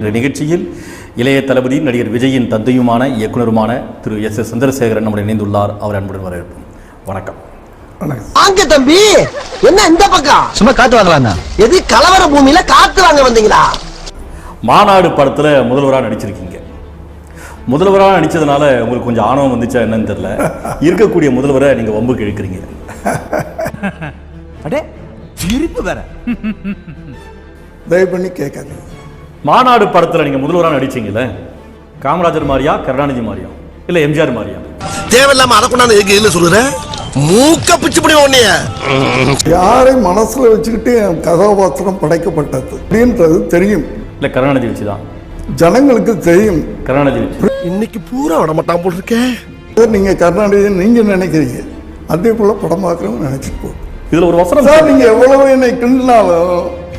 இந்த நிகழ்ச்சியில் இளைய தளபதி நடிகர் விஜயின் தந்தையுமான இயக்குனருமான திரு எஸ் எஸ் சந்திரசேகரன் நம்முடைய இணைந்துள்ளார். அவர் அன்புடன் வரவேற்போம். வணக்கம். வாங்க தம்பி. என்ன இந்த பக்கம்? சும்மா காத்து வாங்கலாம் எது கலவர பூமியில காத்து வாங்க வந்தீங்களா? மாநாடு படத்தில் முதல்வராக நடிச்சிருக்கீங்க. முதல்வராக நடிச்சதுனால உங்களுக்கு கொஞ்சம் ஆணவம் வந்துச்சா என்னன்னு தெரியல. இருக்கக்கூடிய முதல்வரை நீங்கள் வம்புக்கு இழுக்கிறீங்க அடே சிரிப்பு வேற. தயவு பண்ணி கேட்காதீங்க. மாநாடு படத்தில் நீங்கள் முதல்வராக நடிச்சீங்கல்ல? காமராஜர் மாதிரியா கருணாநிதி மாதிரியா இல்லை எம்ஜிஆர் மாதிரியா தேவையில்லாம அதை கொண்டாந்து எங்க இல்ல சொல்லுற? மூக்க பிச்சு பண்ணி உன்னைய. யாரை மனசுல வச்சுக்கிட்டு என் கதாபாத்திரம் படைக்கப்பட்டது? அப்படின்றது தெரியும். இல்லை கருணாநிதி வச்சு தான் ஜனங்களுக்கு தெரியும். கருணாநிதி வச்சு. இன்னைக்கு பூரா விட மாட்டான் போல் இருக்கேன் நீங்க கருணாநிதி நீங்க நினைக்கிறீங்க? அதே போல படம் பார்க்குறவங்க நினைச்சிட்டு போ இதில் ஒரு வசனம் சார் நீங்க எவ்வளவு என்னை கிண்டினாலும்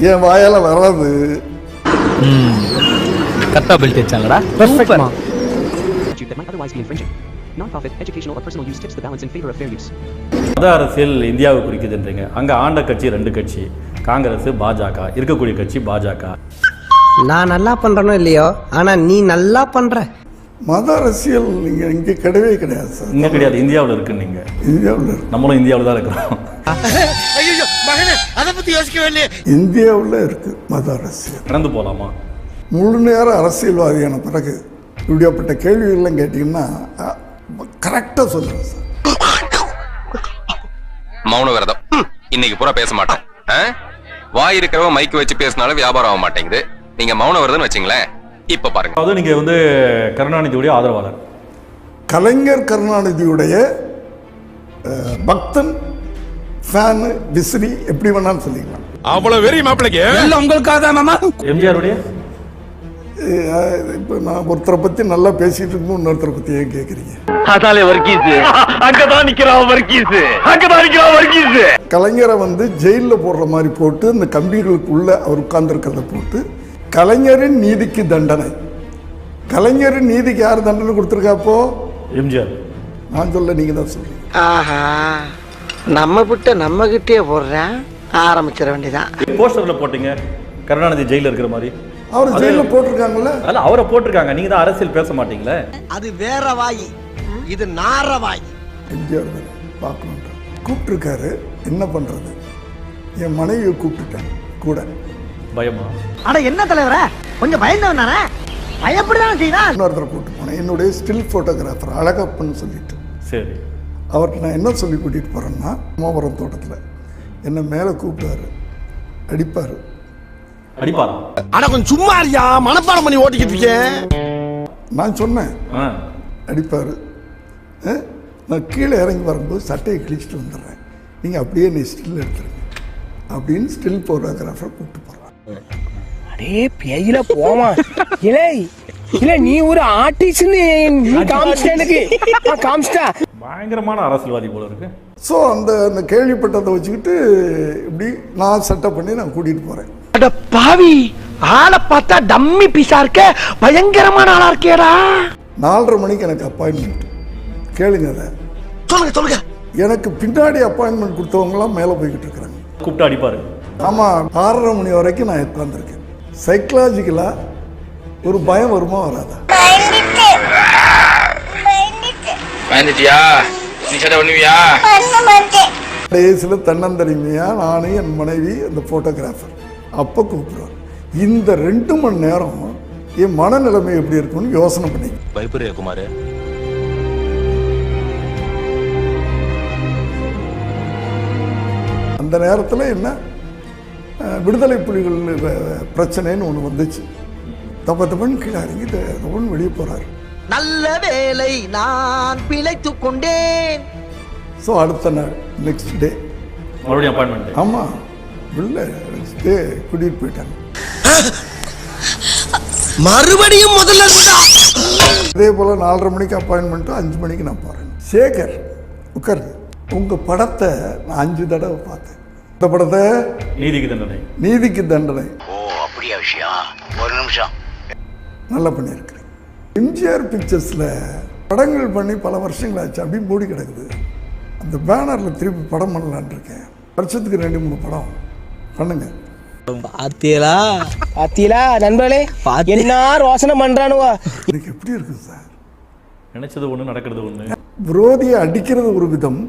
என் வாயால வராது. கரெக்டா பெல்ட் வச்சாங்கடா. Use. மத அரசியல் இந்தியாவை குறிக்குதுன்றீங்க. அங்கே ஆண்ட கட்சி ரெண்டு கட்சி. காங்கிரஸ் பாஜக. இருக்கக்கூடிய கட்சி பாஜக. நான் நல்லா பண்றனோ இல்லையோ? ஆனா நீ நல்லா பண்ற. மத அரசியல் நீங்க இங்க கிடையவே கிடையாது சார். இங்கே கிடையாது. இந்தியாவில் இருக்குன்னு நீங்கள் இந்தியாவில் நம்மளும் இந்தியாவில் தான் இருக்கிறோம். ஐயோ மகனே அதை பத்தி யோசிக்கவே இல்லையே. இந்தியாவில் இருக்கு மத அரசியல். கடந்து போகலாமா முழு நேர அரசியல்வாதியான பிறகு இப்படியாப்பட்ட கேள்விகள்லாம் கேட்டிங்கன்னா கரெக்டாக சொல்லுவேன் சார். மௌன விரதம். இன்னைக்கு பூரா பேச மாட்டேன்? வாய் இருக்கிறவ மைக்கு வச்சு பேசினாலும் வியாபாரம் ஆக மாட்டேங்குது. நீங்க மௌன விரதம் வச்சீங்களேன். இப்ப பாருங்க. அதாவது நீங்கள் வந்து கருணாநிதியுடைய ஆதரவாளர். கலைஞர் கருணாநிதியுடைய பக்தன் ஃபேனு விசிறி எப்படி வேணாலும் சொல்லிக்கலாம். அவ்வளவு வெறி மாப்பிளைக்கு? எல்லாம் உங்களுக்காக தான் மாமா? எம்ஜிஆருடைய? இப்போ நான் ஒருத்தரை பற்றி நல்லா பேசிட்டு இருக்கும் இன்னொருத்தரை பற்றி ஏன் கேட்குறீங்க கலைஞரை வந்து ஜெயிலில் போடுற மாதிரி போட்டு அந்த கம்பிகளுக்குள்ள அவர் உட்கார்ந்துருக்கிறத போட்டு கலைஞரின் நீதிக்கு தண்டனை. கலைஞரின் நீதிக்கு யார் தண்டனை கொடுத்துருக்காப்போ எம்ஜிஆர். நான் சொல்ல நீங்கள் தான் சொல்றீங்க. ஆஹா. நம்ம விட்ட நம்ம கிட்டே போடுறேன். ஆரம்பிச்சிட வேண்டியதான் போஸ்டரில் போட்டீங்க. கருணாநிதி ஜெயிலில் இருக்கிற மாதிரி. அவர் ஜெயிலில் போட்டிருக்காங்கல்ல? அதில் அவரை போட்டிருக்காங்க. நீங்கள் தான் அரசியல் பேச மாட்டீங்களே? அது வேற வாயி. இது நார வாயி. எம்ஜிஆர் தானே பார்க்கணுன்ற கூப்பிட்டுருக்காரு. என்ன பண்ணுறது என் மனைவியை கூப்பிட்டுட்டேன். கூட. பயமா? அட என்ன தலைவர? கொஞ்சம் பயந்தவன் தானே? பயப்படதான் செய்தான். இன்னொருத்தரை கூப்பிட்டு போனேன். என்னுடைய ஸ்டில் ஃபோட்டோகிராஃபர் அழகப்பன்னு சொல்லிட்டு. சரி. அவர்கிட்ட நான் என்ன சொல்லி கூட்டிகிட்டு போகிறேன்னா மோபரம் தோட்டத்தில். என்னை மேலே கூப்பிடுவார் அடிப்பார். அடிப்பாரா? ஆனா கொஞ்சம் சும்மா இருக்கியா? மனப்பாடம் பண்ணி ஓட்டிக்கிட்டு இருக்கேன் நான் சொன்னேன். ஆ. அடிப்பார். நான் கீழே இறங்கி வரும்போது சட்டையை கிழிச்சிட்டு வந்துடுறேன். நீங்கள் அப்படியே நீ ஸ்டில் எடுத்துருங்க. அப்படின்னு ஸ்டில் ஃபோட்டோகிராஃபரை கூப்பிட்டு போகிறேன் அடே பேயில போமா. இலே இல்ல நீ ஒரு ஆர்டிஸ்ட்னு நீ காமிச்சிட்ட எனக்கு. காமிச்சிட்டா. பயங்கரமான அரசியல்வாதி போல இருக்கு. ஸோ அந்த அந்த கேள்விப்பட்டதை வச்சுக்கிட்டு இப்படி நான் செட்டப் பண்ணி நான் கூட்டிகிட்டு போகிறேன் அட பாவி ஆளை பார்த்தா டம்மி பீஸா இருக்க பயங்கரமான ஆளா இருக்கேடா. நாலரை மணிக்கு எனக்கு அப்பாயின்மெண்ட் கேளுங்க அதை. சொல்லுங்க சொல்லுங்க. எனக்கு பின்னாடி அப்பாயின்மெண்ட் கொடுத்தவங்களாம் மேலே போய்கிட்டு இருக்கிறாங்க. கூப்பிட்டு அடிப்பாரு. ஆமாம் ஆறரை மணி வரைக்கும் நான் உட்காந்துருக்கேன் சைக்கலாஜிக்கலாக ஒரு பயம் வருமா வராதா? பயந்துட்டியா? நீ சட்டை பண்ணுவியா கடைசியில் தன்னந்தனிமையாக நானும் என் மனைவி அந்த ஃபோட்டோகிராஃபர் அப்போ கூப்பிடுவார். இந்த ரெண்டு மணி நேரம் என் மனநிலைமை எப்படி இருக்கும்னு யோசனை பண்ணி பயப்படுறியா குமாரு? அந்த நேரத்தில் என்ன? விடுதலை புலிகள் பிரச்சனைன்னு ஒன்று வந்துச்சு. தப்ப தப்பன்னு கீழே இறங்கி தப்பன்னு வெளியே போகிறாரு நல்ல வேலை நான் பிழைத்துக் கொண்டேன். ஸோ அடுத்த நாள் நெக்ஸ்ட் டே மறுபடியும் அப்பாயின்மெண்ட் ஆமாம் இல்லை நெக்ஸ்ட் டே கூட்டிகிட்டு போயிட்டாங்க. மறுபடியும் முதல்ல இருந்தா இதே போல் நாலரை மணிக்கு அப்பாயின்மெண்ட்டு அஞ்சு மணிக்கு நான் போகிறேன் சேகர் உட்காரு. உங்கள் படத்தை நான் அஞ்சு தடவை பார்த்தேன். இந்த படத்தை நீதிக்கு தண்டனை. நீதிக்கு தண்டனை. ஓ அப்படியா விஷயம். ஒரு நிமிஷம். நல்லா பண்ணியிருக்கிறேன். எம்ஜிஆர் பிக்சர்ஸில் படங்கள் பண்ணி பல வருஷங்கள் ஆச்சு அப்படியே மூடி கிடக்குது. அந்த பேனரில் திருப்பி படம் பண்ணலான் இருக்கேன். வருஷத்துக்கு ரெண்டு மூணு படம் பண்ணுங்க. பாத்தியலா? பாத்தீங்களா நண்பர்களே என்ன ரோசனை பண்றானுவோ? எனக்கு எப்படி இருக்குது சார்? நினைச்சது ஒண்ணு நடக்கிறது ஒண்ணு. விரோதியை அடிக்கிறது ஒரு விதம்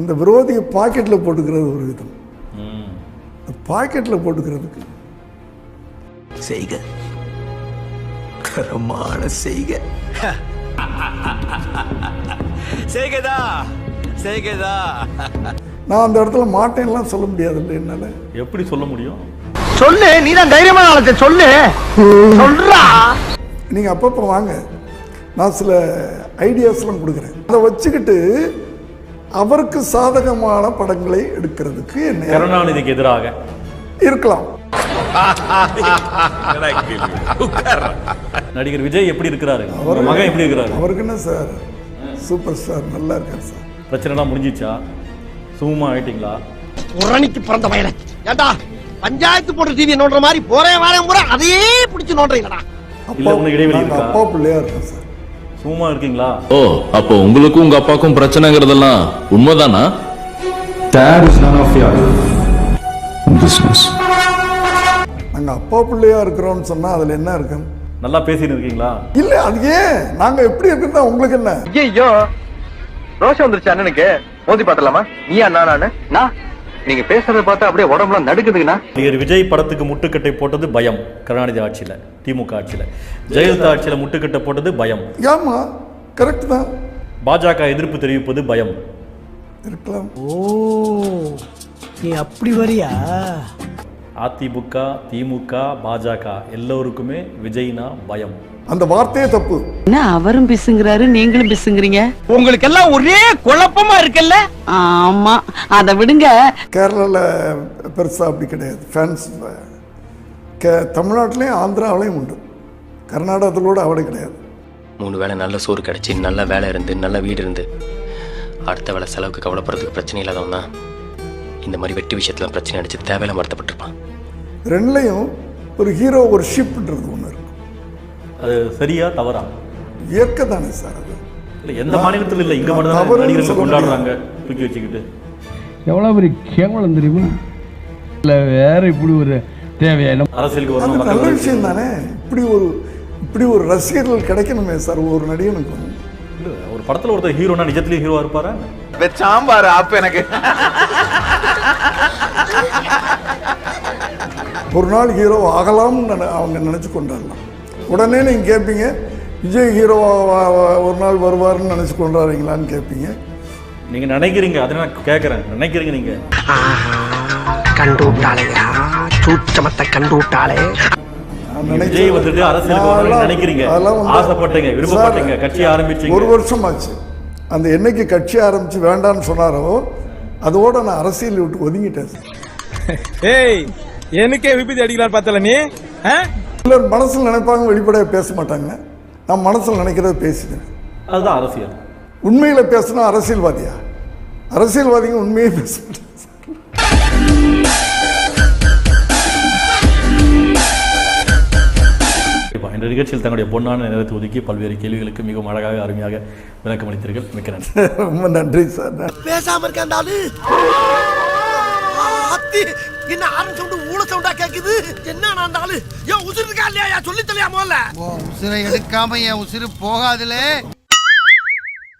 அந்த விரோதியை பாக்கெட்டில் போட்டுக்கிறது ஒரு விதம். பாக்கெட்டில் போட்டுக்கிறதுக்கு செய்க. கரமான செய்க. செய்கதா செய்கதா. நான் அந்த இடத்துல மாட்டேன்லாம் சொல்ல முடியாது என்னால். எப்படி சொல்ல முடியும்? சொல்லு நீதான் தைரியமான ஆளத்தை சொல்லு. சொல்றா. நீங்கள் அப்பப்போ வாங்க. நான் சில ஐடியாஸ்லாம் கொடுக்குறேன். அதை வச்சுக்கிட்டு அவருக்கு சாதகமான படங்களை எடுக்கிறதுக்கு என்ன கருணாநிதிக்கு எதிராக. இருக்கலாம். நடிகர் விஜய் எப்படி இருக்கிறாரு? உங்க மகன் எப்படி இருக்கிறாரு? அவருக்கு என்ன சார்? சூப்பர் ஸ்டார் நல்லா இருக்கார் சார். பிரச்சனைலாம் முடிஞ்சிச்சா? சும்மா ஆயிட்டீங்களா? உரணிக்கு பிறந்த வயல. ஏண்டா பஞ்சாயத்து போட்ட டிவி நோண்டுற மாதிரி போறேன் வரேன் பூரா அதையே பிடிச்சு நோண்டுறீங்களா இல்ல, இடைவெளி இருக்கா? அப்பா பிள்ளையா இருக்கேன் சார். சும்மா இருக்கீங்களா? ஓ அப்போ உங்களுக்கும் உங்க அப்பாவுக்கும் பிரச்சனைங்கிறதெல்லாம் உண்மைதானா? பிசினஸ் நாங்கள் அப்பா பிள்ளையா இருக்கிறோம்னு சொன்னால் அதில் என்ன இருக்கு நல்லா பேசிட்டு இருக்கீங்களா? இல்லை அது ஏன்? நாங்கள் எப்படி இருக்கிறதா? உங்களுக்கு என்ன? ஐயோ ரோஷம் வந்துருச்சு அண்ணனுக்கு. மோதி பாத்தலாமா நீ அண்ணா நானு நான் நீங்க பேசுறத பார்த்தா அப்படியே உடம்புலாம் நடுக்குதுங்கண்ணா நடிகர் விஜய் படத்துக்கு முட்டுக்கட்டை போட்டது பயம். கருணாநிதி ஆட்சியில திமுக ஆட்சியில. ஜெயலலிதா ஆட்சியில முட்டுக்கட்டை போட்டது பயம். ஏமா கரெக்ட் தான். பாஜக எதிர்ப்பு தெரிவிப்பது பயம். இருக்கலாம். ஓ நீ அப்படி வரியா? அதிமுக திமுக பாஜக எல்லோருக்குமே விஜய்னா பயம். அந்த வார்த்தையே தப்பு. என்ன அவரும் பிசுங்கிறாரு நீங்களும் பிசுங்கிறீங்க? உங்களுக்கு எல்லாம் ஒரே குழப்பமா இருக்குல்ல? ஆமா அத விடுங்க. கேரளாவில் பெருசாக அப்படி கிடையாது. ஃபேன்ஸ் கே தமிழ்நாட்டிலையும் ஆந்திராவிலையும் உண்டு. கர்நாடகத்திலோட அவடை கிடையாது. மூணு வேளை நல்ல சோறு கிடைச்சி நல்ல வேலை இருந்து நல்ல வீடு இருந்து அடுத்த வேலை செலவுக்கு கவலைப்படுறதுக்கு பிரச்சனை இல்லாதவன் தான். இந்த மாதிரி வெட்டி விஷயத்துல பிரச்சனை அடிச்சு தேவையில்லாம வருத்தப்பட்டிருப்பான். ரெண்டுலையும் ஒரு ஹீரோ ஒரு ஷிப்ன்றது ஒன்று இருக்கும் அது சரியா தவறா? இயற்கை தானே சார் அது. இல்ல எந்த மாநிலத்தில் இல்ல. இங்க மட்டும் நடிகர்கள் கொண்டாடுறாங்க தூக்கி வச்சுக்கிட்டு. எவ்வளவு பெரிய கேவலம் தெரியுமா? இல்ல வேற இப்படி ஒரு தேவையான அரசியலுக்கு வரணும் நல்ல விஷயம் தானே. இப்படி ஒரு இப்படி ஒரு ரசிகர்கள் கிடைக்கணுமே சார் ஒரு நடிகனுக்கு. இல்ல, ஒரு படத்துல ஒருத்தர் ஹீரோனா நிஜத்திலேயே ஹீரோவா இருப்பாரா? சாம்பார் அப்ப எனக்கு. ஒரு நாள் ஹீரோ ஆகலாம்னு நினை- அவங்க நினச்சி கொண்டாடலாம். உடனே நீங்கள் கேட்பீங்க விஜய் ஹீரோ ஒரு நாள் வருவார்னு நினச்சி கொண்டாடுறீங்களான்னு கேட்பீங்க நீங்க நினைக்கிறீங்க அதை நான் கேட்கறேன் நினைக்கிறீங்க நீங்க. கண்டு விட்டாளையா சூச்சமத்தை கண்டு விட்டாளே நான் விஜய் வந்துட்டு அரசியலுக்கு வரணும்னு அதெல்லாம் நினைக்கிறீங்க. அதெல்லாம் ஆசைப்பட்டீங்க விருப்பப்பட்டீங்க கட்சி ஆரம்பிச்சீங்க. ஒரு வருஷம் ஆச்சு அந்த என்னைக்கு கட்சி ஆரம்பிச்சு வேண்டான்னு சொன்னாரோ அதோட நான் அரசியல் விட்டு ஒதுங்கிட்டேன். ஏய் எனக்கே விபத்து அடிக்கலாம் பார்த்தல நீ? சிலர் மனசில் நினைப்பாங்க வெளிப்படையாக பேச மாட்டாங்க. நான் மனசில் நினைக்கிறத பேசிக்கிறேன் அதுதான் அரசியல். உண்மையில் பேசினா அரசியல்வாதியா? அரசியல்வாதிங்க உண்மையே பேச. இந்த நிகழ்ச்சியில் தன்னுடைய பொன்னான நேரத்தை ஒதுக்கி பல்வேறு கேள்விகளுக்கு மிகவும் அழகாக அருமையாக விளக்கம் அளித்தீர்கள். மிக்க நன்றி. ரொம்ப நன்றி சார். பேசாம இருக்க அந்த ஆளு அத்தி. என்ன ஆரன் சவுண்ட் ஊழ சவுண்டா கேக்குது? என்ன அந்த ஆளு? ஏன் உசுறு இருக்கா இல்லையா? சொல்லி தெரியாம உசிரை எடுக்காம என் உசிறு போகாதுலே.